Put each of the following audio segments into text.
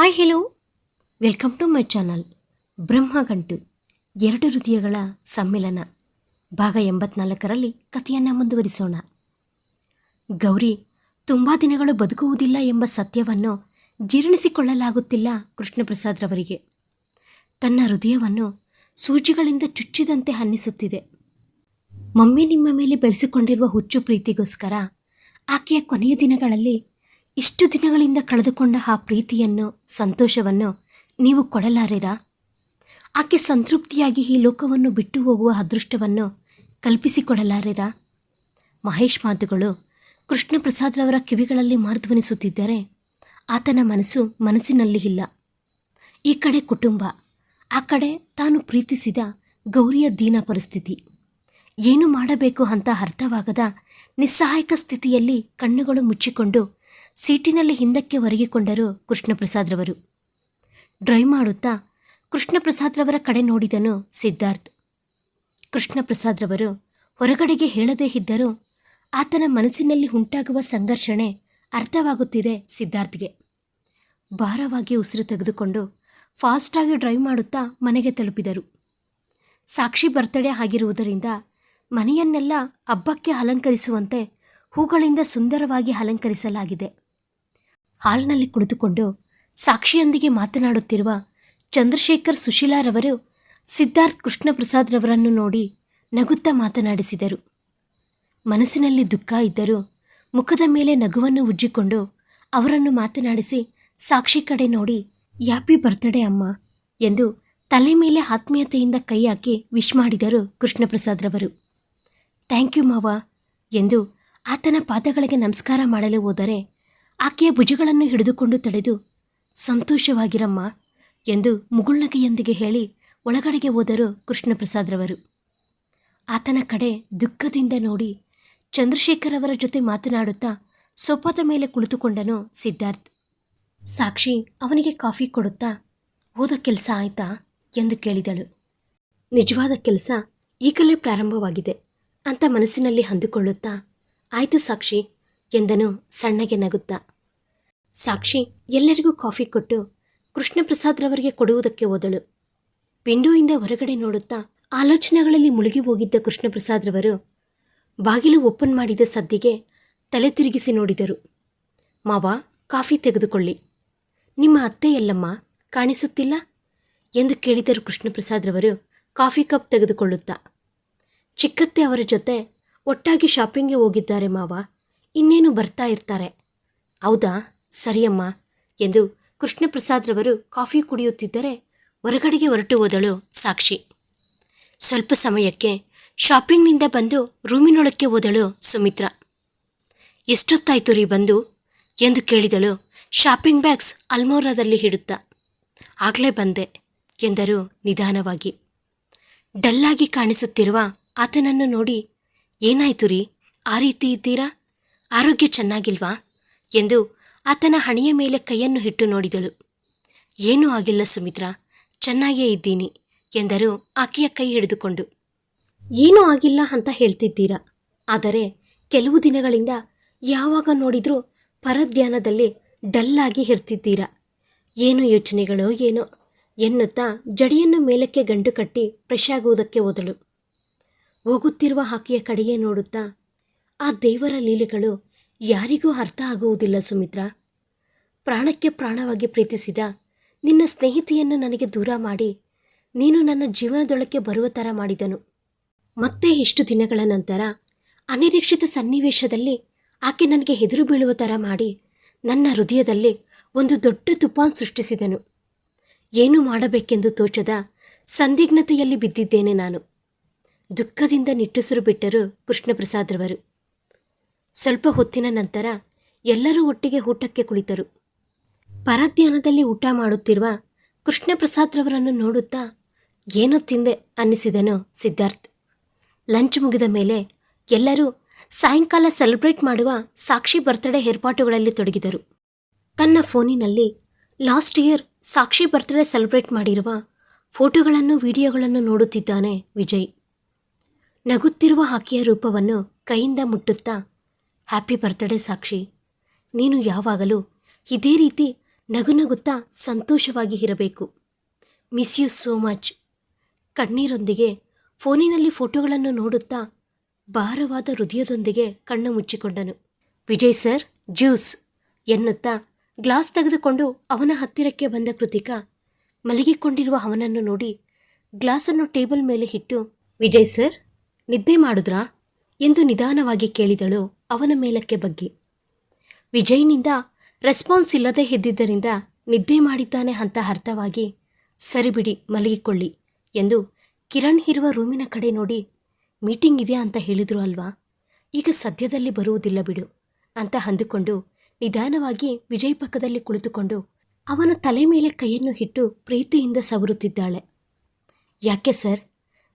Hi hello welcome to my channel Brahmagantu ಎರಡು ಹೃದಯಗಳ ಸಮ್ಮಿಲನ, ಭಾಗ ಎಂಬತ್ನಾಲ್ಕರಲ್ಲಿ ಕಥೆಯನ್ನು ಮುಂದುವರಿಸೋಣ. ಗೌರಿ, ತುಂಬ ದಿನಗಳು ಬದುಕುವುದಿಲ್ಲ ಎಂಬ ಸತ್ಯವನ್ನು ಜೀರ್ಣಿಸಿಕೊಳ್ಳಲಾಗುತ್ತಿಲ್ಲ ಕೃಷ್ಣಪ್ರಸಾದ್ರವರಿಗೆ ತನ್ನ ಹೃದಯವನ್ನು ಸೂಜಿಗಳಿಂದ ಚುಚ್ಚಿದಂತೆ ಅನ್ನಿಸುತ್ತಿದೆ ಮಮ್ಮಿ ನಿಮ್ಮ ಮೇಲೆ ಬೆಳೆಸಿಕೊಂಡಿರುವ ಹುಚ್ಚು ಪ್ರೀತಿಗೋಸ್ಕರ ಆಕೆಯ ಕೊನೆಯ ದಿನಗಳಲ್ಲಿ ಇಷ್ಟು ದಿನಗಳಿಂದ ಕಳೆದುಕೊಂಡ ಆ ಪ್ರೀತಿಯನ್ನು, ಸಂತೋಷವನ್ನು ನೀವು ಕೊಡಲಾರಿರಾ? ಆಕೆ ಸಂತೃಪ್ತಿಯಾಗಿ ಈ ಲೋಕವನ್ನು ಬಿಟ್ಟು ಹೋಗುವ ಅದೃಷ್ಟವನ್ನು ಕಲ್ಪಿಸಿಕೊಡಲಾರಿರಾ? ಮಹೇಶ್ ಮಾತುಗಳು ಕೃಷ್ಣಪ್ರಸಾದ್ರವರ ಕಿವಿಗಳಲ್ಲಿ ಮಾರ್ಧ್ವನಿಸುತ್ತಿದ್ದರೆ ಆತನ ಮನಸ್ಸು ಮನಸ್ಸಿನಲ್ಲಿ ಇಲ್ಲ. ಈ ಕಡೆ ಕುಟುಂಬ, ಆ ಕಡೆ ತಾನು ಪ್ರೀತಿಸಿದ ಗೌರಿಯ ದೀನ ಪರಿಸ್ಥಿತಿ. ಏನು ಮಾಡಬೇಕು ಅಂತ ಅರ್ಥವಾಗದ ನಿಸ್ಸಹಾಯಕ ಸ್ಥಿತಿಯಲ್ಲಿ ಕಣ್ಣುಗಳು ಮುಚ್ಚಿಕೊಂಡು ಸೀಟಿನಲ್ಲಿ ಹಿಂದಕ್ಕೆ ಒರಗಿಕೊಂಡರು ಕೃಷ್ಣಪ್ರಸಾದ್ರವರು. ಡ್ರೈವ್ ಮಾಡುತ್ತಾ ಕೃಷ್ಣಪ್ರಸಾದ್ರವರ ಕಡೆ ನೋಡಿದನು ಸಿದ್ಧಾರ್ಥ್. ಕೃಷ್ಣಪ್ರಸಾದ್ರವರು ಹೊರಗಡೆಗೆ ಹೇಳದೇ ಇದ್ದರೂ ಆತನ ಮನಸ್ಸಿನಲ್ಲಿ ಉಂಟಾಗುವ ಸಂಘರ್ಷಣೆ ಅರ್ಥವಾಗುತ್ತಿದೆ ಸಿದ್ಧಾರ್ಥ್ಗೆ. ಭಾರವಾಗಿ ಉಸಿರು ತೆಗೆದುಕೊಂಡು ಫಾಸ್ಟಾಗಿ ಡ್ರೈವ್ ಮಾಡುತ್ತಾ ಮನೆಗೆ ತಲುಪಿದರು. ಸಾಕ್ಷಿ ಬರ್ತಡೇ ಆಗಿರುವುದರಿಂದ ಮನೆಯನ್ನೆಲ್ಲ ಹಬ್ಬಕ್ಕೆ ಅಲಂಕರಿಸುವಂತೆ ಹೂಗಳಿಂದ ಸುಂದರವಾಗಿ ಅಲಂಕರಿಸಲಾಗಿದೆ. ಹಾಲ್ನಲ್ಲಿ ಕುಳಿತುಕೊಂಡು ಸಾಕ್ಷಿಯೊಂದಿಗೆ ಮಾತನಾಡುತ್ತಿರುವ ಚಂದ್ರಶೇಖರ್ ಸುಶೀಲಾರವರು ಸಿದ್ಧಾರ್ಥ್ ಕೃಷ್ಣಪ್ರಸಾದ್ರವರನ್ನು ನೋಡಿ ನಗುತ್ತಾ ಮಾತನಾಡಿಸಿದರು. ಮನಸ್ಸಿನಲ್ಲಿ ದುಃಖ ಇದ್ದರೂ ಮುಖದ ಮೇಲೆ ನಗುವನ್ನು ಉಜ್ಜಿಕೊಂಡು ಅವರನ್ನು ಮಾತನಾಡಿಸಿ, ಸಾಕ್ಷಿ ಕಡೆ ನೋಡಿ ಯಾಪಿ ಬರ್ತಡೇ ಅಮ್ಮ ಎಂದು ತಲೆ ಮೇಲೆ ಆತ್ಮೀಯತೆಯಿಂದ ಕೈ ಹಾಕಿ ವಿಶ್ ಮಾಡಿದರು ಕೃಷ್ಣಪ್ರಸಾದ್ರವರು ಥ್ಯಾಂಕ್ ಯು ಮಾವ ಎಂದು ಆತನ ಪಾದಗಳಿಗೆ ನಮಸ್ಕಾರ ಮಾಡಲು ಹೋದರೆ ಆಕೆಯ ಭುಜಗಳನ್ನು ಹಿಡಿದುಕೊಂಡು ತಡೆದು, ಸಂತೋಷವಾಗಿರಮ್ಮ ಎಂದು ಮುಗುಳ್ನಗೆಯೊಂದಿಗೆ ಹೇಳಿ ಒಳಗಡೆಗೆ ಹೋದರು ಕೃಷ್ಣಪ್ರಸಾದ್ರವರು. ಆತನ ಕಡೆ ದುಃಖದಿಂದ ನೋಡಿ ಚಂದ್ರಶೇಖರ್ ಅವರ ಜೊತೆ ಮಾತನಾಡುತ್ತಾ ಸೊಪ್ಪದ ಮೇಲೆ ಕುಳಿತುಕೊಂಡನು ಸಿದ್ಧಾರ್ಥ್. ಸಾಕ್ಷಿ, ಅವನಿಗೆ ಕಾಫಿ ಕೊಡುತ್ತಾ? ಓದೋ ಕೆಲಸ ಆಯ್ತಾ? ಎಂದು ಕೇಳಿದಳು. ನಿಜವಾದ ಕೆಲಸ ಈಗಲೇ ಪ್ರಾರಂಭವಾಗಿದೆ. ಅಂತ ಮನಸ್ಸಿನಲ್ಲಿ ಅಂದುಕೊಳ್ಳುತ್ತಾ, ಆಯ್ತು ಸಾಕ್ಷಿ ಎಂದನು ಸಣ್ಣಗೆ ನಗುತ್ತಾ. ಸಾಕ್ಷಿ ಎಲ್ಲರಿಗೂ ಕಾಫಿ ಕೊಟ್ಟು ಕೃಷ್ಣಪ್ರಸಾದ್ರವರಿಗೆ ಕೊಡುವುದಕ್ಕೆ ಹೋದಳು. ವಿಂಡೋಯಿಂದ ಹೊರಗಡೆ ನೋಡುತ್ತಾ ಆಲೋಚನೆಗಳಲ್ಲಿ ಮುಳುಗಿ ಹೋಗಿದ್ದ ಕೃಷ್ಣಪ್ರಸಾದ್ರವರು ಬಾಗಿಲು ಓಪನ್ ಮಾಡಿದ ಸದ್ದಿಗೆ ತಲೆ ತಿರುಗಿಸಿ ನೋಡಿದರು. ಮಾವ, ಕಾಫಿ ತೆಗೆದುಕೊಳ್ಳಿ. ನಿಮ್ಮ ಅತ್ತೆ ಎಲ್ಲಮ್ಮ ಕಾಣಿಸುತ್ತಿಲ್ಲ? ಎಂದು ಕೇಳಿದರು ಕೃಷ್ಣಪ್ರಸಾದ್ರವರು ಕಾಫಿ ಕಪ್ ತೆಗೆದುಕೊಳ್ಳುತ್ತಾ. ಚಿಕ್ಕತ್ತೆ ಅವರ ಜೊತೆ ಒಟ್ಟಾಗಿ ಶಾಪಿಂಗ್ಗೆ ಹೋಗಿದ್ದಾರೆ ಮಾವ. ಇನ್ನೇನು ಬರ್ತಾ ಇರ್ತಾರೆ? ಹೌದಾ? ಸರಿಯಮ್ಮ ಎಂದು ಕೃಷ್ಣಪ್ರಸಾದ್ರವರು ಕಾಫಿ ಕುಡಿಯುತ್ತಿದ್ದರೆ ಹೊರಗಡೆಗೆ ಹೊರಟು ಹೋದಳು ಸಾಕ್ಷಿ. ಸ್ವಲ್ಪ ಸಮಯಕ್ಕೆ ಶಾಪಿಂಗ್ನಿಂದ ಬಂದು ರೂಮಿನೊಳಕ್ಕೆ ಹೋದಳು ಸುಮಿತ್ರ. ಎಷ್ಟೊತ್ತಾಯ್ತು ರೀ ಬಂದು? ಎಂದು ಕೇಳಿದಳು ಶಾಪಿಂಗ್ ಬ್ಯಾಗ್ಸ್ ಅಲ್ಮೋರಾದಲ್ಲಿ ಹಿಡುತ್ತಾ ಆಗಲೇ ಬಂದೆ ಎಂದರು ನಿಧಾನವಾಗಿ. ಡಲ್ಲಾಗಿ ಕಾಣಿಸುತ್ತಿರುವ ಆತನನ್ನು ನೋಡಿ, ಏನಾಯ್ತು ರೀ? ಆ ರೀತಿ ಇದ್ದೀರಾ? ಆರೋಗ್ಯ ಚೆನ್ನಾಗಿಲ್ವಾ? ಎಂದು ಆತನ ಹಣೆಯ ಮೇಲೆ ಕೈಯನ್ನು ಹಿಟ್ಟು ನೋಡಿದಳು. ಏನೂ ಆಗಿಲ್ಲ ಸುಮಿತ್ರಾ, ಚೆನ್ನಾಗೇ ಇದ್ದೀನಿ ಎಂದರು ಆಕೆಯ ಕೈ ಹಿಡಿದುಕೊಂಡು. ಏನೂ ಆಗಿಲ್ಲ ಅಂತ ಹೇಳ್ತಿದ್ದೀರಾ? ಆದರೆ ಕೆಲವು ದಿನಗಳಿಂದ ಯಾವಾಗ ನೋಡಿದರೂ ಪರಧ್ಯಾನದಲ್ಲಿ ಡಲ್ಲಾಗಿ ಇರ್ತಿದ್ದೀರಾ? ಏನು ಯೋಚನೆಗಳೋ ಏನೋ ಎನ್ನುತ್ತಾ ಜಡಿಯನ್ನು ಮೇಲಕ್ಕೆ ಗಂಡು ಕಟ್ಟಿ ಫ್ರೆಶ್ ಆಗುವುದಕ್ಕೆ ಹೋದಳು. ಹೋಗುತ್ತಿರುವ ಆಕೆಯ ಕಡೆಯೇ ನೋಡುತ್ತಾ, ಆ ದೇವರ ಲೀಲೆಗಳು ಯಾರಿಗೂ ಅರ್ಥ ಆಗುವುದಿಲ್ಲ ಸುಮಿತ್ರಾ. ಪ್ರಾಣಕ್ಕೆ ಪ್ರಾಣವಾಗಿ ಪ್ರೀತಿಸಿದ ನಿನ್ನ ಸ್ನೇಹಿತೆಯನ್ನು ನನಗೆ ದೂರ ಮಾಡಿ ನೀನು ನನ್ನ ಜೀವನದೊಳಕ್ಕೆ ಬರುವ ಥರ ಮಾಡಿದನು. ಮತ್ತೆ ಇಷ್ಟು ದಿನಗಳ ನಂತರ ಅನಿರೀಕ್ಷಿತ ಸನ್ನಿವೇಶದಲ್ಲಿ ಆಕೆ ನನಗೆ ಹೆದರು ಬೀಳುವ ಥರ ಮಾಡಿ ನನ್ನ ಹೃದಯದಲ್ಲಿ ಒಂದು ದೊಡ್ಡ ತುಫಾನ್ ಸೃಷ್ಟಿಸಿದನು. ಏನು ಮಾಡಬೇಕೆಂದು ತೋಚದ ಸಂದಿಗ್ನತೆಯಲ್ಲಿ ಬಿದ್ದಿದ್ದೇನೆ ನಾನು. ದುಃಖದಿಂದ ನಿಟ್ಟುಸಿರು ಬಿಟ್ಟರು ಕೃಷ್ಣಪ್ರಸಾದ್ರವರು ಸ್ವಲ್ಪ ಹೊತ್ತಿನ ನಂತರ ಎಲ್ಲರೂ ಒಟ್ಟಿಗೆ ಊಟಕ್ಕೆ ಕುಳಿತರು. ಪರಧ್ಯಾನದಲ್ಲಿ ಊಟ ಮಾಡುತ್ತಿರುವ ಕೃಷ್ಣಪ್ರಸಾದ್ರವರನ್ನು ನೋಡುತ್ತಾ ಏನೋ ತಿಂದೆ ಅನ್ನಿಸಿದನು ಸಿದ್ಧಾರ್ಥ್. ಲಂಚ್ ಮುಗಿದ ಮೇಲೆ ಎಲ್ಲರೂ ಸಾಯಂಕಾಲ ಸೆಲೆಬ್ರೇಟ್ ಮಾಡುವ ಸಾಕ್ಷಿ ಬರ್ತ್ಡೇ ಏರ್ಪಾಟುಗಳಲ್ಲಿ ತೊಡಗಿದರು. ತನ್ನ ಫೋನಿನಲ್ಲಿ last year Sakshi birthday celebrate ಮಾಡಿರುವ ಫೋಟೋಗಳನ್ನು ವಿಡಿಯೋಗಳನ್ನು ನೋಡುತ್ತಿದ್ದಾನೆ ವಿಜಯ್. ನಗುತ್ತಿರುವ ಆಕೆಯ ರೂಪವನ್ನು ಕೈಯಿಂದ ಮುಟ್ಟುತ್ತಾ, ಹ್ಯಾಪಿ ಬರ್ತ್ಡೇ ಸಾಕ್ಷಿ, ನೀನು ಯಾವಾಗಲೂ ಇದೇ ರೀತಿ ನಗು ನಗುತ್ತಾ ಸಂತೋಷವಾಗಿ ಇರಬೇಕು. ಮಿಸ್ ಯು ಸೋ ಮಚ್ ಕಣ್ಣೀರೊಂದಿಗೆ, ಫೋನಿನಲ್ಲಿ ಫೋಟೋಗಳನ್ನು ನೋಡುತ್ತಾ ಭಾರವಾದ ಹೃದಯದೊಂದಿಗೆ ಕಣ್ಣು ಮುಚ್ಚಿಕೊಂಡನು. ವಿಜಯ್ ಸರ್, ಜ್ಯೂಸ್ ಎನ್ನುತ್ತಾ ಗ್ಲಾಸ್ ತೆಗೆದುಕೊಂಡು ಅವನ ಹತ್ತಿರಕ್ಕೆ ಬಂದ ಕೃತಿಕಾ ಮಲಗಿಕೊಂಡಿರುವ ಅವನನ್ನು ನೋಡಿ ಗ್ಲಾಸನ್ನು ಟೇಬಲ್ ಮೇಲೆ ಇಟ್ಟು, ವಿಜಯ್ ಸರ್, ನಿದ್ದೆ ಮಾಡಿದ್ರಾ ಎಂದು ನಿಧಾನವಾಗಿ ಕೇಳಿದಳು ಅವನ ಮೇಲಕ್ಕೆ ಬಗ್ಗೆ. ವಿಜಯ್ನಿಂದ ರೆಸ್ಪಾನ್ಸ್ ಇಲ್ಲದೆ ಇದ್ದಿದ್ದರಿಂದ ನಿದ್ದೆ ಮಾಡಿದ್ದಾನೆ ಅಂತ ಅರ್ಥವಾಗಿ, ಸರಿ ಬಿಡಿ, ಮಲಗಿಕೊಳ್ಳಿ ಎಂದು ಕಿರಣ್ ಇರುವ ರೂಮಿನ ಕಡೆ ನೋಡಿ, ಮೀಟಿಂಗ್ ಇದೆಯಾ ಅಂತ ಹೇಳಿದ್ರು ಅಲ್ವಾ? ಈಗ ಸದ್ಯದಲ್ಲಿ ಬರುವುದಿಲ್ಲ ಬಿಡು ಅಂತ ಅಂದುಕೊಂಡು ನಿಧಾನವಾಗಿ ವಿಜಯ್ ಪಕ್ಕದಲ್ಲಿ ಕುಳಿತುಕೊಂಡು ಅವನ ತಲೆ ಮೇಲೆ ಕೈಯನ್ನು ಇಟ್ಟು ಪ್ರೀತಿಯಿಂದ ಸವರುತ್ತಿದ್ದಾಳೆ. ಯಾಕೆ ಸರ್?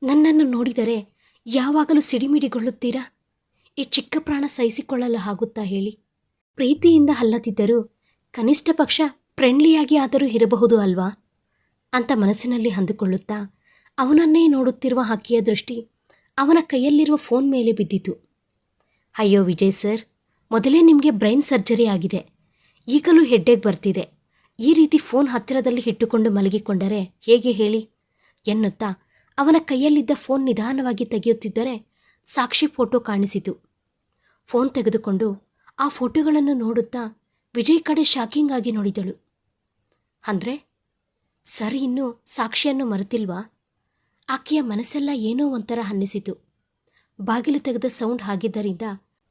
ನನ್ನನ್ನು ನೋಡಿದರೆ ಯಾವಾಗಲೂ ಸಿಡಿಮಿಡಿಗೊಳ್ಳುತ್ತೀರಾ? ಈ ಚಿಕ್ಕ ಪ್ರಾಣ ಸಹಿಸಿಕೊಳ್ಳಲು ಆಗುತ್ತಾ ಹೇಳಿ? ಪ್ರೀತಿಯಿಂದ ಅಲ್ಲದಿದ್ದರೂ ಕನಿಷ್ಠ ಪಕ್ಷ ಫ್ರೆಂಡ್ಲಿಯಾಗಿ ಆದರೂ ಇರಬಹುದು ಅಲ್ವಾ? ಅಂತ ಮನಸ್ಸಿನಲ್ಲಿ ಅಂದುಕೊಳ್ಳುತ್ತಾ ಅವನನ್ನೇ ನೋಡುತ್ತಿರುವ ಹಕ್ಕಿಯ ದೃಷ್ಟಿ ಅವನ ಕೈಯಲ್ಲಿರುವ ಫೋನ್ ಮೇಲೆ ಬಿದ್ದಿತು. ಅಯ್ಯೋ ವಿಜಯ್ ಸರ್, ಮೊದಲೇ ನಿಮಗೆ ಬ್ರೈನ್ ಸರ್ಜರಿ ಆಗಿದೆ. ಈಗಲೂ ಹೆಡ್ಡೆಗೆ ಬರ್ತಿದೆ. ಈ ರೀತಿ ಫೋನ್ ಹತ್ತಿರದಲ್ಲಿ ಇಟ್ಟುಕೊಂಡು ಮಲಗಿಕೊಂಡರೆ ಹೇಗೆ ಹೇಳಿ? ಎನ್ನುತ್ತಾ ಅವನ ಕೈಯಲ್ಲಿದ್ದ ಫೋನ್ ನಿಧಾನವಾಗಿ ತೆಗೆಯುತ್ತಿದ್ದರೆ ಸಾಕ್ಷಿ ಫೋಟೋ ಕಾಣಿಸಿತು. ಫೋನ್ ತೆಗೆದುಕೊಂಡು ಆ ಫೋಟೋಗಳನ್ನು ನೋಡುತ್ತಾ ವಿಜಯ್ ಕಡೆ ಶಾಕಿಂಗ್ ಆಗಿ ನೋಡಿದಳು. ಅಂದ್ರೆ, ಸರ್ ಇನ್ನು ಸಾಕ್ಷಿಯನ್ನು ಮರೆತಿಲ್ವಾ? ಆಕೆಯ ಮನಸ್ಸೆಲ್ಲ ಏನೋ ಒಂಥರ ಅನ್ನಿಸಿತು. ಬಾಗಿಲು ತೆಗೆದ ಸೌಂಡ್ ಆಗಿದ್ದರಿಂದ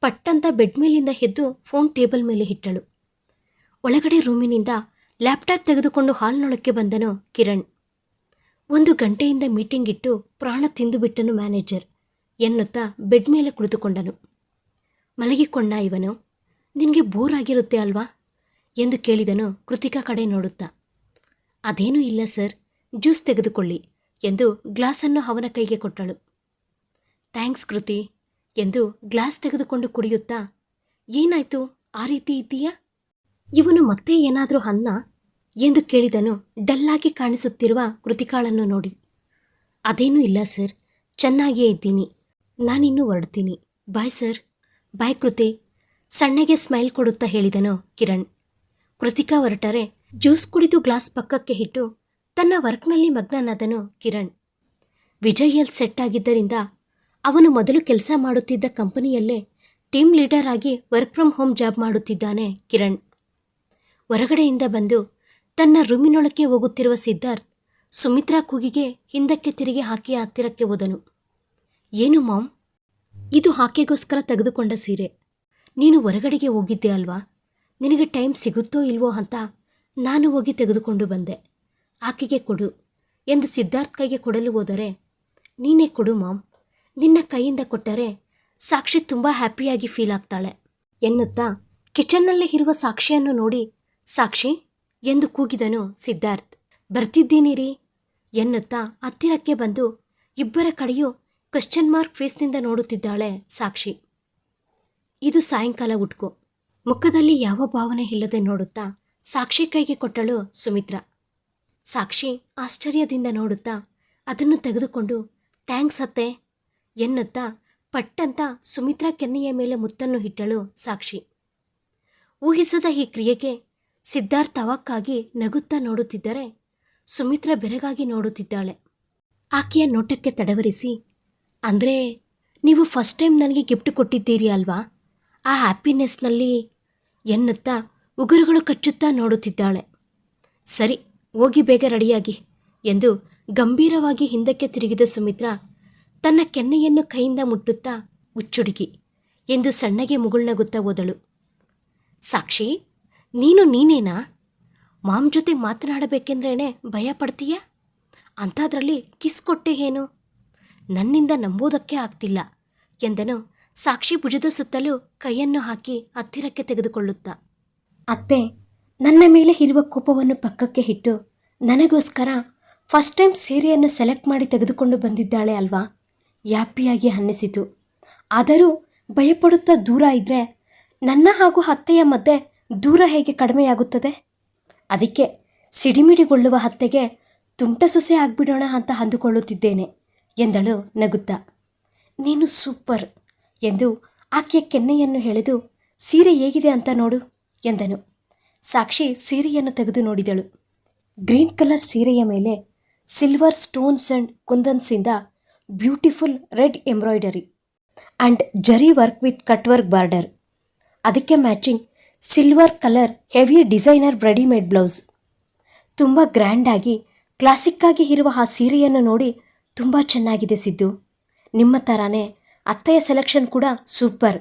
ಪಟ್ಟಂತ ಬೆಡ್ ಮೇಲಿಂದ ಎದ್ದು ಫೋನ್ ಟೇಬಲ್ ಮೇಲೆ ಇಟ್ಟಳು. ಒಳಗಡೆ ರೂಮಿನಿಂದ ಲ್ಯಾಪ್ಟಾಪ್ ತೆಗೆದುಕೊಂಡು ಹಾಲ್ನೊಳಕ್ಕೆ ಬಂದನು ಕಿರಣ್. ಒಂದು ಗಂಟೆಯಿಂದ ಮೀಟಿಂಗ್ ಇಟ್ಟು ಪ್ರಾಣ ತಿಂದುಬಿಟ್ಟನು ಮ್ಯಾನೇಜರ್ ಎನ್ನುತ್ತಾ ಬೆಡ್ ಮೇಲೆ ಕುಳಿತುಕೊಂಡನು. ಮಲಗಿಕೊಂಡ ಇವನು. ನಿನಗೆ ಬೋರ್ ಆಗಿರುತ್ತೆ ಅಲ್ವಾ? ಎಂದು ಕೇಳಿದನು ಕೃತಿಕಾ ಕಡೆ ನೋಡುತ್ತಾ. ಅದೇನೂ ಇಲ್ಲ ಸರ್, ಜ್ಯೂಸ್ ತೆಗೆದುಕೊಳ್ಳಿ ಎಂದು ಗ್ಲಾಸನ್ನು ಅವನ ಕೈಗೆ ಕೊಟ್ಟಳು. ಥ್ಯಾಂಕ್ಸ್ ಕೃತಿ ಎಂದು ಗ್ಲಾಸ್ ತೆಗೆದುಕೊಂಡು ಕುಡಿಯುತ್ತಾ, ಏನಾಯ್ತು? ಆ ರೀತಿ ಇದ್ದೀಯಾ? ಇವನು ಮತ್ತೆ ಏನಾದರೂ ಅನ್ನ? ಎಂದು ಕೇಳಿದನು ಡಲ್ಲಾಗಿ ಕಾಣಿಸುತ್ತಿರುವ ಕೃತಿಕಾಳನ್ನು ನೋಡಿ. ಅದೇನೂ ಇಲ್ಲ ಸರ್ ಚೆನ್ನಾಗಿಯೇ ಇದ್ದೀನಿ. ನಾನಿನ್ನೂ ಹೊರಡ್ತೀನಿ. Bye sir. ಬಾಯ್ ಕೃತಿ. ಸಣ್ಣಗೆ ಸ್ಮೈಲ್ ಕೊಡುತ್ತಾ ಹೇಳಿದನು ಕಿರಣ್. ಕೃತಿಕಾ ಹೊರಟರೆ, ಜ್ಯೂಸ್ ಕುಡಿದು ಗ್ಲಾಸ್ ಪಕ್ಕಕ್ಕೆ ಇಟ್ಟು ತನ್ನ ವರ್ಕ್ನಲ್ಲಿ ಮಗ್ನನಾದನು ಕಿರಣ್. ವಿಜಯ್ ಎಲ್ ಸೆಟ್ ಆಗಿದ್ದರಿಂದ ಅವನು ಮೊದಲು ಕೆಲಸ ಮಾಡುತ್ತಿದ್ದ ಕಂಪನಿಯಲ್ಲೇ ಟೀಮ್ ಲೀಡರ್ ಆಗಿ ವರ್ಕ್ ಫ್ರಮ್ ಹೋಮ್ ಜಾಬ್ ಮಾಡುತ್ತಿದ್ದಾನೆ ಕಿರಣ್. ಹೊರಗಡೆಯಿಂದ ಬಂದು ತನ್ನ ರೂಮಿನೊಳಕ್ಕೆ ಹೋಗುತ್ತಿರುವ ಸಿದ್ಧಾರ್ಥ್ ಸುಮಿತ್ರಾ ಕೂಗಿಗೆ ಹಿಂದಕ್ಕೆ ತಿರುಗಿ ಹಾಕಿ ಹತ್ತಿರಕ್ಕೆ ಹೋದನು. ಏನು ಮಾಮ್? ಇದು ಹಾಕೆಗೋಸ್ಕರ ತೆಗೆದುಕೊಂಡ ಸೀರೆ. ನೀನು ಹೊರಗಡೆಗೆ ಹೋಗಿದ್ದೆ ಅಲ್ವಾ? ನಿನಗೆ ಟೈಮ್ ಸಿಗುತ್ತೋ ಇಲ್ವೋ ಅಂತ ನಾನು ಹೋಗಿ ತೆಗೆದುಕೊಂಡು ಬಂದೆ. ಆಕೆಗೆ ಕೊಡು ಎಂದು ಸಿದ್ಧಾರ್ಥ್ ಕೈಗೆ ಕೊಡಲು ಹೋದರೆ, ನೀನೇ ಕೊಡು ಮಾಮ್. ನಿನ್ನ ಕೈಯಿಂದ ಕೊಟ್ಟರೆ ಸಾಕ್ಷಿ ತುಂಬ ಹ್ಯಾಪಿಯಾಗಿ ಫೀಲ್ ಆಗ್ತಾಳೆ ಎನ್ನುತ್ತಾ ಕಿಚನ್ನಲ್ಲೇ ಇರುವ ಸಾಕ್ಷಿಯನ್ನು ನೋಡಿ, ಸಾಕ್ಷಿ? ಎಂದು ಕೂಗಿದನು ಸಿದ್ಧಾರ್ಥ್. ಬರ್ತಿದ್ದೀನಿ ರೀ ಎನ್ನುತ್ತಾ ಹತ್ತಿರಕ್ಕೆ ಬಂದು ಇಬ್ಬರ ಕಡೆಯೂ ಕ್ವೆಶ್ಚನ್ ಮಾರ್ಕ್ ಫೇಸ್ನಿಂದ ನೋಡುತ್ತಿದ್ದಾಳೆ ಸಾಕ್ಷಿ. ಇದು ಸಾಯಂಕಾಲ ಉಟ್ಕೋ. ಮುಖದಲ್ಲಿ ಯಾವ ಭಾವನೆ ಇಲ್ಲದೆ ನೋಡುತ್ತಾ ಸಾಕ್ಷಿ ಕೈಗೆ ಕೊಟ್ಟಳು ಸುಮಿತ್ರ. ಸಾಕ್ಷಿ ಆಶ್ಚರ್ಯದಿಂದ ನೋಡುತ್ತಾ ಅದನ್ನು ತೆಗೆದುಕೊಂಡು, ಥ್ಯಾಂಕ್ಸ್ ಅತ್ತೆ, ಎನ್ನುತ್ತಾ ಪಟ್ಟಂತ ಸುಮಿತ್ರಾ ಕೆನ್ನೆಯ ಮೇಲೆ ಮುತ್ತನ್ನು ಇಟ್ಟಳು ಸಾಕ್ಷಿ. ಊಹಿಸದ ಈ ಕ್ರಿಯೆಗೆ ಸಿದ್ಧಾರ್ಥ್ ಅವಕ್ಕಾಗಿ ನಗುತ್ತಾ ನೋಡುತ್ತಿದ್ದರೆ ಸುಮಿತ್ರಾ ಬೆರಗಾಗಿ ನೋಡುತ್ತಿದ್ದಾಳೆ. ಆಕೆಯ ನೋಟಕ್ಕೆ ತಡವರಿಸಿ, ಅಂದರೆ, ನೀವು ಫಸ್ಟ್ ಟೈಮ್ ನನಗೆ ಗಿಫ್ಟ್ ಕೊಟ್ಟಿದ್ದೀರಿ ಅಲ್ವಾ? ಆ ಹ್ಯಾಪಿನೆಸ್ನಲ್ಲಿ ಎನ್ನುತ್ತಾ ಉಗುರುಗಳು ಕಚ್ಚುತ್ತಾ ನೋಡುತ್ತಿದ್ದಾಳೆ. ಸರಿ, ಹೋಗಿ ಬೇಗ ರೆಡಿಯಾಗಿ ಎಂದು ಗಂಭೀರವಾಗಿ ಹಿಂದಕ್ಕೆ ತಿರುಗಿದ ಸುಮಿತ್ರಾ ತನ್ನ ಕೆನ್ನೆಯನ್ನು ಕೈಯಿಂದ ಮುಟ್ಟುತ್ತಾ ಹುಚ್ಚುಡುಗಿ ಎಂದು ಸಣ್ಣಗೆ ಮುಗುಳ್ನಗುತ್ತಾ ಹೋದಳು. ಸಾಕ್ಷಿ, ನೀನು ನೀನೇನಾ? ಮಾಮ್ ಜೊತೆ ಮಾತನಾಡಬೇಕೆಂದ್ರೇನೆ ಭಯ ಪಡ್ತೀಯ? ಅಂಥದ್ರಲ್ಲಿ ಕಿಸ್ ಕೊಟ್ಟೆ ಏನು? ನನ್ನಿಂದ ನಂಬೋದಕ್ಕೆ ಆಗ್ತಿಲ್ಲ ಎಂದನು ಸಾಕ್ಷಿ ಭುಜದ ಸುತ್ತಲೂ ಕೈಯನ್ನು ಹಾಕಿ ಹತ್ತಿರಕ್ಕೆ ತೆಗೆದುಕೊಳ್ಳುತ್ತ. ಅತ್ತೆ, ನನ್ನ ಮೇಲೆ ಇರುವ ಕೋಪವನ್ನು ಪಕ್ಕಕ್ಕೆ ಇಟ್ಟು ನನಗೋಸ್ಕರ ಫಸ್ಟ್ ಟೈಮ್ ಸೀರೆಯನ್ನು ಸೆಲೆಕ್ಟ್ ಮಾಡಿ ತೆಗೆದುಕೊಂಡು ಬಂದಿದ್ದಾಳೆ ಅಲ್ವಾ? ಯಾಪಿಯಾಗಿ ಅನ್ನಿಸಿತು. ಆದರೂ ಭಯಪಡುತ್ತಾ ದೂರ ಇದ್ದರೆ ನನ್ನ ಹಾಗೂ ಅತ್ತೆಯ ಮಧ್ಯೆ ದೂರ ಹೇಗೆ ಕಡಿಮೆಯಾಗುತ್ತದೆ? ಅದಕ್ಕೆ ಸಿಡಿಮಿಡಿಗೊಳ್ಳುವ ಹತ್ತೆಗೆ ತುಂಟ ಸೊಸೆ ಆಗ್ಬಿಡೋಣ ಅಂತ ಅಂದುಕೊಳ್ಳುತ್ತಿದ್ದೇನೆ, ಎಂದಳು ನಗುತ್ತಾ. ನೀನು ಸೂಪರ್. ಎಂದು ಆಕೆಯ ಕೆನ್ನೆಯನ್ನು ಎಳೆದು, ಸೀರೆ ಹೇಗಿದೆ ಅಂತ ನೋಡು ಎಂದನು. ಸಾಕ್ಷಿ ಸೀರೆಯನ್ನು ತೆಗೆದು ನೋಡಿದಳು. ಗ್ರೀನ್ ಕಲರ್ ಸೀರೆಯ ಮೇಲೆ silver stones and ಕುಂದನ್ಸಿಂದ beautiful red embroidery and zari work with cut work border ಅದಕ್ಕೆ matching silver colour heavy designer readymade blouse ತುಂಬ ಗ್ರ್ಯಾಂಡಾಗಿ ಕ್ಲಾಸಿಕ್ಕಾಗಿ ಇರುವ ಆ ಸೀರೆಯನ್ನು ನೋಡಿ ತುಂಬ ಚೆನ್ನಾಗಿದೆ ಸಿದ್ದು. ನಿಮ್ಮ ಥರಾನೇ ಅತ್ತೆಯ ಸೆಲೆಕ್ಷನ್ ಕೂಡ ಸೂಪರ್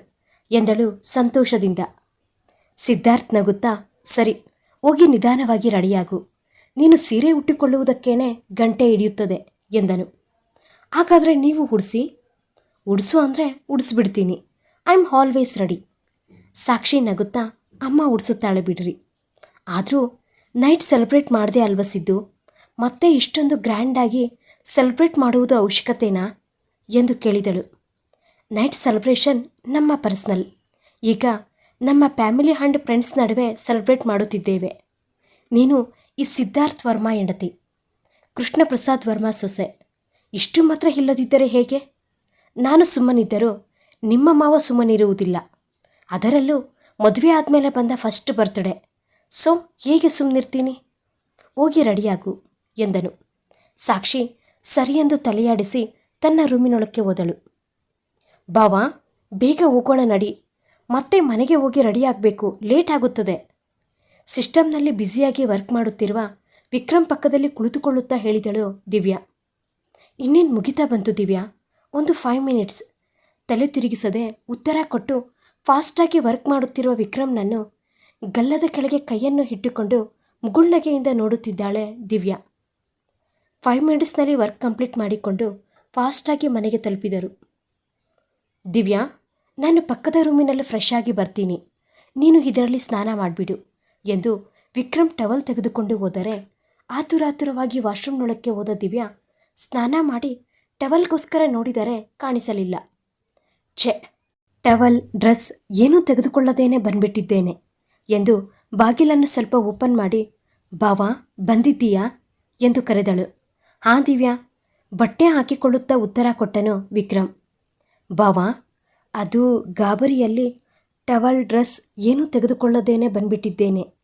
ಎಂದಳು ಸಂತೋಷದಿಂದ. ಸಿದ್ಧಾರ್ಥ್ ನಗುತ್ತಾ, ಸರಿ, ಹೋಗಿ ನಿಧಾನವಾಗಿ ರೆಡಿಯಾಗು ನೀನು ಸೀರೆ ಉಟ್ಟಿಕೊಳ್ಳುವುದಕ್ಕೇನೆ ಗಂಟೆ ಹಿಡಿಯುತ್ತದೆ, ಎಂದನು. ಹಾಗಾದರೆ ನೀವು ಉಡಿಸಿ? ಉಡಿಸು ಅಂದರೆ ಉಡಿಸ್ಬಿಡ್ತೀನಿ. I am always ready Sakshi ನಗುತ್ತಾ, ಅಮ್ಮ ಉಡಿಸುತ್ತಾಳೆ ಬಿಡ್ರಿ. ಆದರೂ ನೈಟ್ ಸೆಲೆಬ್ರೇಟ್ ಮಾಡದೆ ಅಲ್ವ ಸಿದ್ದು? ಮತ್ತೆ ಇಷ್ಟೊಂದು ಗ್ರ್ಯಾಂಡಾಗಿ ಸೆಲೆಬ್ರೇಟ್ ಮಾಡುವುದು ಅವಶ್ಯಕತೆನಾ? ಎಂದು ಕೇಳಿದಳು. ನೈಟ್ ಸೆಲೆಬ್ರೇಷನ್ ನಮ್ಮ ಪರ್ಸ್ನಲ್. ಈಗ ನಮ್ಮ ಫ್ಯಾಮಿಲಿ ಆ್ಯಂಡ್ ಫ್ರೆಂಡ್ಸ್ ನಡುವೆ ಸೆಲೆಬ್ರೇಟ್ ಮಾಡುತ್ತಿದ್ದೇವೆ. ನೀನು ಈ ಸಿದ್ಧಾರ್ಥ್ ವರ್ಮಾ ಹೆಂಡತಿ. ಕೃಷ್ಣ ಪ್ರಸಾದ್ ವರ್ಮಾ ಸೊಸೆ. ಇಷ್ಟು ಮಾತ್ರ ಇಲ್ಲದಿದ್ದರೆ ಹೇಗೆ? ನಾನು ಸುಮ್ಮನಿದ್ದರೂ ನಿಮ್ಮ ಮಾವ ಸುಮ್ಮನಿರುವುದಿಲ್ಲ. ಅದರಲ್ಲೂ ಮದುವೆ ಆದಮೇಲೆ ಬಂದ ಫಸ್ಟ್ ಬರ್ತ್ಡೇ ಸೊ ಹೇಗೆ ಸುಮ್ಮನಿರ್ತೀನಿ ಹೋಗಿ ರೆಡಿಯಾಗು, ಎಂದನು. ಸಾಕ್ಷಿ ಸರಿಯೆಂದು ತಲೆಯಾಡಿಸಿ ತನ್ನ ರೂಮಿನೊಳಕ್ಕೆ ಹೋದಳು. ಬಾವಾ, ಬೇಗ ಹೋಗೋಣ ನಡಿ. ಮತ್ತೆ ಮನೆಗೆ ಹೋಗಿ ರೆಡಿಯಾಗಬೇಕು ಲೇಟ್ ಆಗುತ್ತದೆ. ಸಿಸ್ಟಮ್ನಲ್ಲಿ ಬ್ಯುಸಿಯಾಗಿ ವರ್ಕ್ ಮಾಡುತ್ತಿರುವ ವಿಕ್ರಮ್ ಪಕ್ಕದಲ್ಲಿ ಕುಳಿತುಕೊಳ್ಳುತ್ತಾ ಹೇಳಿದಳು ದಿವ್ಯಾ. ಇನ್ನೇನು ಮುಗಿತಾ ಬಂತು ದಿವ್ಯಾ? ಒಂದು ಫೈವ್ ಮಿನಿಟ್ಸ್ ತಲೆ ತಿರುಗಿಸದೆ ಉತ್ತರ ಕೊಟ್ಟು ಫಾಸ್ಟಾಗಿ ವರ್ಕ್ ಮಾಡುತ್ತಿರುವ ವಿಕ್ರಮ್ನನ್ನು ಗಲ್ಲದ ಕೆಳಗೆ ಕೈಯನ್ನು ಇಟ್ಟುಕೊಂಡು ಮುಗುಳ್ನಗೆಯಿಂದ ನೋಡುತ್ತಿದ್ದಾಳೆ ದಿವ್ಯಾ. ಫೈವ್ ಮಿನಿಟ್ಸ್ನಲ್ಲಿ ವರ್ಕ್ ಕಂಪ್ಲೀಟ್ ಮಾಡಿಕೊಂಡು ಫಾಸ್ಟಾಗಿ ಮನೆಗೆ ತಲುಪಿದರು. ದಿವ್ಯಾ, ನಾನು ಪಕ್ಕದ ರೂಮಿನಲ್ಲಿ ಫ್ರೆಶ್ ಆಗಿ ಬರ್ತೀನಿ. ನೀನು ಇದರಲ್ಲಿ ಸ್ನಾನ ಮಾಡಿಬಿಡು ಎಂದು ವಿಕ್ರಮ್ ಟವಲ್ ತೆಗೆದುಕೊಂಡು ಹೋದರೆ ಆತುರಾತುರವಾಗಿ ವಾಶ್ರೂಮ್ನೊಳಕ್ಕೆ ಹೋದ ದಿವ್ಯಾ ಸ್ನಾನ ಮಾಡಿ ಟವಲ್ಗೋಸ್ಕರ ನೋಡಿದರೆ ಕಾಣಿಸಲಿಲ್ಲ. ಛೆ ಟವಲ್ ಡ್ರೆಸ್ ಏನೂ ತೆಗೆದುಕೊಳ್ಳದೇನೆ ಬಂದ್ಬಿಟ್ಟಿದ್ದೇನೆ ಎಂದು ಬಾಗಿಲನ್ನು ಸ್ವಲ್ಪ ಓಪನ್ ಮಾಡಿ ಬಾವಾ, ಬಂದಿದ್ದೀಯಾ ಎಂದು ಕರೆದಳು. ಹಾಂ ದಿವ್ಯಾ, ಬಟ್ಟೆ ಹಾಕಿಕೊಳ್ಳುತ್ತಾ ಉತ್ತರ ಕೊಟ್ಟನು ವಿಕ್ರಮ್. ಬಾವಾ, ಅದು ಗಾಬರಿಯಲ್ಲಿ ಟವಲ್ ಡ್ರೆಸ್ ಏನೂ ತೆಗೆದುಕೊಳ್ಳದೇನೆ ಬಂದ್ಬಿಟ್ಟಿದ್ದೇನೆ.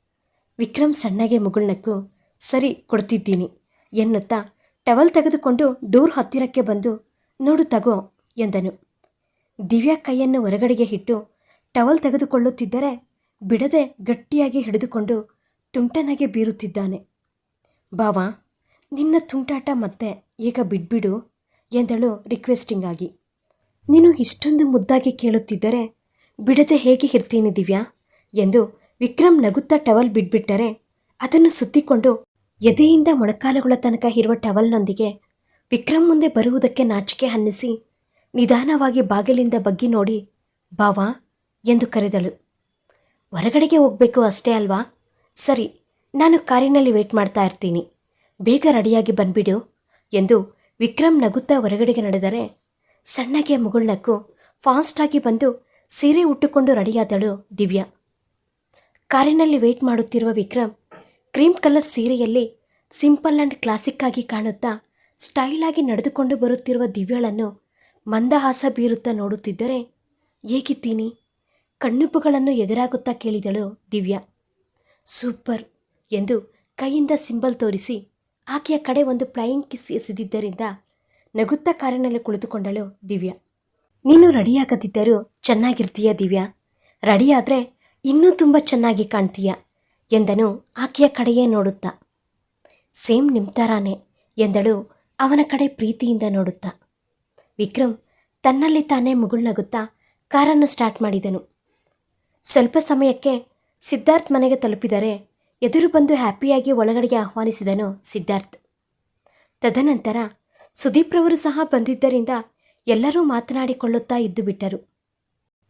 ವಿಕ್ರಮ್ ಸಣ್ಣಗೆ ಮುಗುಳ್ನಕ್ಕು, ಸರಿ, ಕೊಡ್ತಿದ್ದೀನಿ, ಎನ್ನುತ್ತಾ ಟವಲ್ ತೆಗೆದುಕೊಂಡು ಡೋರ್ ಹತ್ತಿರಕ್ಕೆ ಬಂದು, ನೋಡು ತಗೋ, ಎಂದನು. ದಿವ್ಯಾ ಕೈಯನ್ನು ಹೊರಗಡೆಗೆ ಇಟ್ಟು ಟವಲ್ ತೆಗೆದುಕೊಳ್ಳುತ್ತಿದ್ದರೆ ಬಿಡದೆ ಗಟ್ಟಿಯಾಗಿ ಹಿಡಿದುಕೊಂಡು ತುಂಟನಾಗೆ ಬೀರುತ್ತಿದ್ದಾನೆ. ಬಾವಾ, ನಿನ್ನ ತುಂಟಾಟ ಮತ್ತೆ, ಈಗ ಬಿಡ್ಬಿಡು, ಎಂದಳು ರಿಕ್ವೆಸ್ಟಿಂಗ್ ಆಗಿ. ನೀನು ಇಷ್ಟೊಂದು ಮುದ್ದಾಗಿ ಕೇಳುತ್ತಿದ್ದರೆ ಬಿಡದೆ ಹೇಗೆ ಇರ್ತೀನಿ ದಿವ್ಯಾ? ಎಂದು ವಿಕ್ರಮ್ ನಗುತ್ತಾ ಟವಲ್ ಬಿಟ್ಬಿಟ್ಟರೆ ಅದನ್ನು ಸುತ್ತಿಕೊಂಡು ಎದೆಯಿಂದ ಮೊಣಕಾಲುಗಳ ತನಕ ಇರುವ ಟವಲ್ನೊಂದಿಗೆ ವಿಕ್ರಮ್ ಮುಂದೆ ಬರುವುದಕ್ಕೆ ನಾಚಿಕೆ ಅನ್ನಿಸಿ ನಿಧಾನವಾಗಿ ಬಾಗಿಲಿಂದ ಬಗ್ಗಿ ನೋಡಿ, ಬಾವಾ, ಎಂದು ಕರೆದಳು. ಹೊರಗಡೆಗೆ ಹೋಗಬೇಕು ಅಷ್ಟೇ ಅಲ್ವಾ? ಸರಿ, ನಾನು ಕಾರಿನಲ್ಲಿ ವೇಟ್ ಮಾಡ್ತಾ ಇರ್ತೀನಿ. ಬೇಗ ರೆಡಿಯಾಗಿ ಬಂದ್ಬಿಡು, ಎಂದು ವಿಕ್ರಮ್ ನಗುತ್ತಾ ಹೊರಗಡೆಗೆ ನಡೆದರೆ ಸಣ್ಣಗೆ ಮುಗುಳ್ನಕ್ಕು ಫಾಸ್ಟಾಗಿ ಬಂದು ಸೀರೆ ಉಟ್ಟುಕೊಂಡು ರೆಡಿಯಾದಳು ದಿವ್ಯಾ. ಕಾರಿನಲ್ಲಿ ವೇಟ್ ಮಾಡುತ್ತಿರುವ ವಿಕ್ರಮ್ ಕ್ರೀಮ್ ಕಲರ್ ಸೀರೆಯಲ್ಲಿ ಸಿಂಪಲ್ ಆ್ಯಂಡ್ ಕ್ಲಾಸಿಕ್ ಆಗಿ ಕಾಣುತ್ತಾ ಸ್ಟೈಲ್ ಆಗಿ ನಡೆದುಕೊಂಡು ಬರುತ್ತಿರುವ ದಿವ್ಯಾಳನ್ನು ಮಂದಹಾಸ ಬೀರುತ್ತಾ ನೋಡುತ್ತಿದ್ದರೆ ಹೇಗಿದ್ದೀನಿ? ಕಣ್ಣುಪುಗಳನ್ನು ಎದುರಾಗುತ್ತಾ ಕೇಳಿದಳು ದಿವ್ಯಾ. ಸೂಪರ್ ಎಂದು ಕೈಯಿಂದ ಸಿಂಬಲ್ ತೋರಿಸಿ ಆಕೆಯ ಕಡೆ ಒಂದು ಪ್ಲೈಯಿಂಗ್ ಕಿಸ್ ಎಸೆದಿದ್ದರಿಂದ ನಗುತ್ತಾ ಕಾರಿನಲ್ಲಿ ಕುಳಿತುಕೊಂಡಳು ದಿವ್ಯಾ. ನೀನು ರೆಡಿಯಾಗದಿದ್ದರೂ ಚೆನ್ನಾಗಿರ್ತೀಯ ದಿವ್ಯಾ? ರೆಡಿಯಾದರೆ ಇನ್ನೂ ತುಂಬ ಚೆನ್ನಾಗಿ ಕಾಣ್ತೀಯ? ಎಂದನು ಆಕೆಯ ಕಡೆಯೇ ನೋಡುತ್ತಾ. ಸೇಮ್ ನಿಮ್ತಾರಾನೆ ಎಂದಳು ಅವನ ಕಡೆ ಪ್ರೀತಿಯಿಂದ ನೋಡುತ್ತಾ. ವಿಕ್ರಮ್ ತನ್ನಲ್ಲಿ ತಾನೇ ಮುಗುಳ್ನಗುತ್ತಾ ಕಾರನ್ನು ಸ್ಟಾರ್ಟ್ ಮಾಡಿದನು. ಸ್ವಲ್ಪ ಸಮಯಕ್ಕೆ ಸಿದ್ಧಾರ್ಥ್ ಮನೆಗೆ ತಲುಪಿದರೆ ಎದುರು ಬಂದು ಹ್ಯಾಪಿಯಾಗಿ ಒಳಗಡೆಗೆ ಆಹ್ವಾನಿಸಿದನು ಸಿದ್ಧಾರ್ಥ್. ತದನಂತರ ಸುದೀಪ್ರವರು ಸಹ ಬಂದಿದ್ದರಿಂದ ಎಲ್ಲರೂ ಮಾತನಾಡಿಕೊಳ್ಳುತ್ತಾ ಇದ್ದು ಬಿಟ್ಟರು.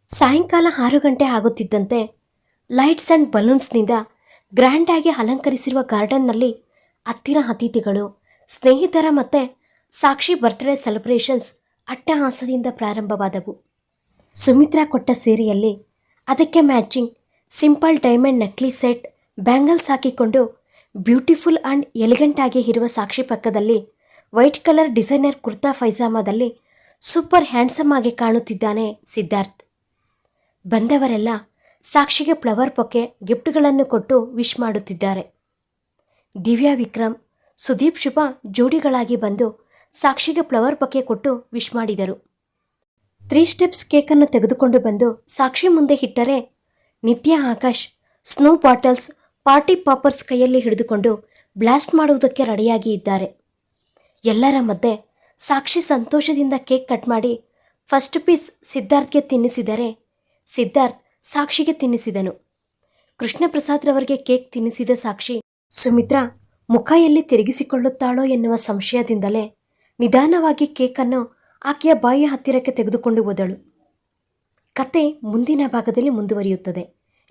ಸಾಯಂಕಾಲ ಆರು ಗಂಟೆ ಆಗುತ್ತಿದ್ದಂತೆ ಲೈಟ್ಸ್ ಆ್ಯಂಡ್ ಬಲೂನ್ಸ್ನಿಂದ ಗ್ರ್ಯಾಂಡಾಗಿ ಅಲಂಕರಿಸಿರುವ ಗಾರ್ಡನ್ನಲ್ಲಿ ಹತ್ತಿರ ಅತಿಥಿಗಳು, ಸ್ನೇಹಿತರ ಮತ್ತು ಸಾಕ್ಷಿ ಬರ್ತ್ಡೇ ಸೆಲೆಬ್ರೇಷನ್ಸ್ ಅಟ್ಟಹಾಸದಿಂದ ಪ್ರಾರಂಭವಾದವು. ಸುಮಿತ್ರಾ ಕೊಟ್ಟ ಸೀರೆಯಲ್ಲಿ ಅದಕ್ಕೆ ಮ್ಯಾಚಿಂಗ್ ಸಿಂಪಲ್ ಡೈಮಂಡ್ ನಕ್ಲಿ ಸೆಟ್, ಬ್ಯಾಂಗಲ್ಸ್ ಹಾಕಿಕೊಂಡು ಬ್ಯೂಟಿಫುಲ್ ಆ್ಯಂಡ್ ಎಲಿಗೆಂಟ್ ಆಗಿ ಇರುವ ಸಾಕ್ಷಿ ಪಕ್ಕದಲ್ಲಿ ವೈಟ್ ಕಲರ್ ಡಿಸೈನರ್ ಕುರ್ತಾ ಫೈಜಾಮಾದಲ್ಲಿ ಸೂಪರ್ ಹ್ಯಾಂಡ್ಸಮ್ ಆಗಿ ಕಾಣುತ್ತಿದ್ದಾನೆ ಸಿದ್ಧಾರ್ಥ್. ಬಂದವರೆಲ್ಲ ಸಾಕ್ಷಿಗೆ ಫ್ಲವರ್ ಪೊಕೆ ಗಿಫ್ಟ್ಗಳನ್ನು ಕೊಟ್ಟು ವಿಶ್ ಮಾಡುತ್ತಿದ್ದಾರೆ. ದಿವ್ಯಾ ವಿಕ್ರಮ್, ಸುದೀಪ್ ಶುಭ ಜೋಡಿಗಳಾಗಿ ಬಂದು ಸಾಕ್ಷಿಗೆ ಫ್ಲವರ್ ಪೊಕೆ ಕೊಟ್ಟು ವಿಶ್ ಮಾಡಿದರು. ತ್ರೀ ಸ್ಟೆಪ್ಸ್ ಕೇಕನ್ನು ತೆಗೆದುಕೊಂಡು ಬಂದು ಸಾಕ್ಷಿ ಮುಂದೆ ಇಟ್ಟರೆ Nitya Akash, snow bottles, party poppers ಕೈಯಲ್ಲಿ ಹಿಡಿದುಕೊಂಡು ಬ್ಲಾಸ್ಟ್ ಮಾಡುವುದಕ್ಕೆ ರೆಡಿಯಾಗಿ ಇದ್ದಾರೆ. ಎಲ್ಲರ ಮಧ್ಯೆ ಸಾಕ್ಷಿ ಸಂತೋಷದಿಂದ ಕೇಕ್ ಕಟ್ ಮಾಡಿ ಫಸ್ಟ್ ಪೀಸ್ ಸಿದ್ಧಾರ್ಥ್ಗೆ ತಿನ್ನಿಸಿದರೆ ಸಿದ್ಧಾರ್ಥ್ ಸಾಕ್ಷಿಗೆ ತಿನ್ನಿಸಿದನು. ಕೃಷ್ಣಪ್ರಸಾದ್ರವರಿಗೆ ಕೇಕ್ ತಿನ್ನಿಸಿದ ಸಾಕ್ಷಿ, ಸುಮಿತ್ರಾ, ಮುಖ ಎಲ್ಲಿ ತಿರುಗಿಸಿಕೊಳ್ಳುತ್ತಾಳೋ ಎನ್ನುವ ಸಂಶಯದಿಂದಲೇ ನಿಧಾನವಾಗಿ ಕೇಕನ್ನು ಆಕೆಯ ಬಾಯಿಯ ಹತ್ತಿರಕ್ಕೆ ತೆಗೆದುಕೊಂಡು ಹೋದಳು. ಕತೆ ಮುಂದಿನ ಭಾಗದಲ್ಲಿ ಮುಂದುವರಿಯುತ್ತದೆ.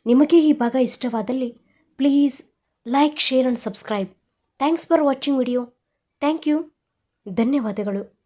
ನಿಮಗೆ ಈ ಭಾಗ ಇಷ್ಟವಾದಲ್ಲಿ please like, share and subscribe. Thanks for watching video. Thank you. ಧನ್ಯವಾದಗಳು.